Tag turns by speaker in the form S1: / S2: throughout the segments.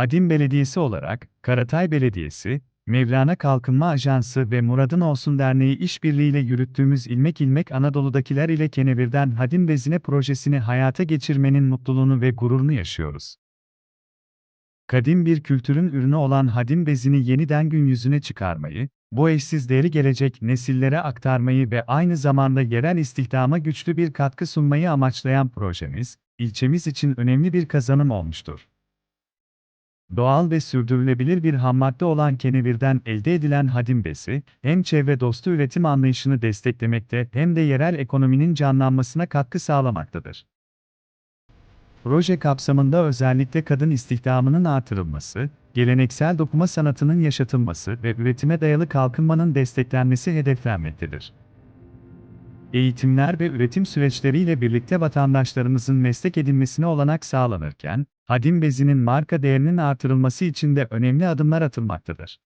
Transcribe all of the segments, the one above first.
S1: Hadim Belediyesi olarak, Karatay Belediyesi, Mevlana Kalkınma Ajansı ve Muradın Olsun Derneği işbirliğiyle yürüttüğümüz İlmek İlmek Anadolu'dakiler ile Kenevir'den Hadim Bezine projesini hayata geçirmenin mutluluğunu ve gururunu yaşıyoruz. Kadim bir kültürün ürünü olan hadim bezini yeniden gün yüzüne çıkarmayı, bu eşsiz değeri gelecek nesillere aktarmayı ve aynı zamanda yerel istihdama güçlü bir katkı sunmayı amaçlayan projemiz, ilçemiz için önemli bir kazanım olmuştur. Doğal ve sürdürülebilir bir hammadde olan kenevirden elde edilen hadim besi, hem çevre dostu üretim anlayışını desteklemekte hem de yerel ekonominin canlanmasına katkı sağlamaktadır. Proje kapsamında özellikle kadın istihdamının artırılması, geleneksel dokuma sanatının yaşatılması ve üretime dayalı kalkınmanın desteklenmesi hedeflenmektedir. Eğitimler ve üretim süreçleriyle birlikte vatandaşlarımızın meslek edinmesine olanak sağlanırken, Hadim bezinin marka değerinin artırılması için de önemli adımlar atılmaktadır.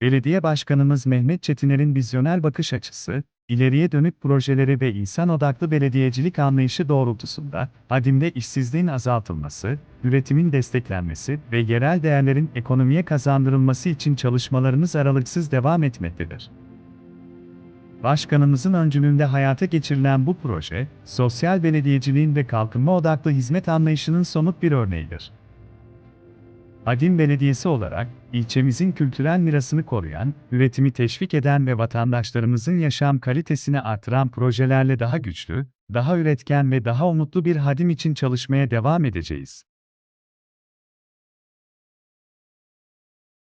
S1: Belediye Başkanımız Mehmet Çetiner'in vizyoner bakış açısı, ileriye dönük projeleri ve insan odaklı belediyecilik anlayışı doğrultusunda, Hadim'de işsizliğin azaltılması, üretimin desteklenmesi ve yerel değerlerin ekonomiye kazandırılması için çalışmalarımız aralıksız devam etmektedir. Başkanımızın öncülüğünde hayata geçirilen bu proje, sosyal belediyeciliğin ve kalkınma odaklı hizmet anlayışının somut bir örneğidir. Adim Belediyesi olarak, ilçemizin kültürel mirasını koruyan, üretimi teşvik eden ve vatandaşlarımızın yaşam kalitesini artıran projelerle daha güçlü, daha üretken ve daha umutlu bir hadim için çalışmaya devam edeceğiz.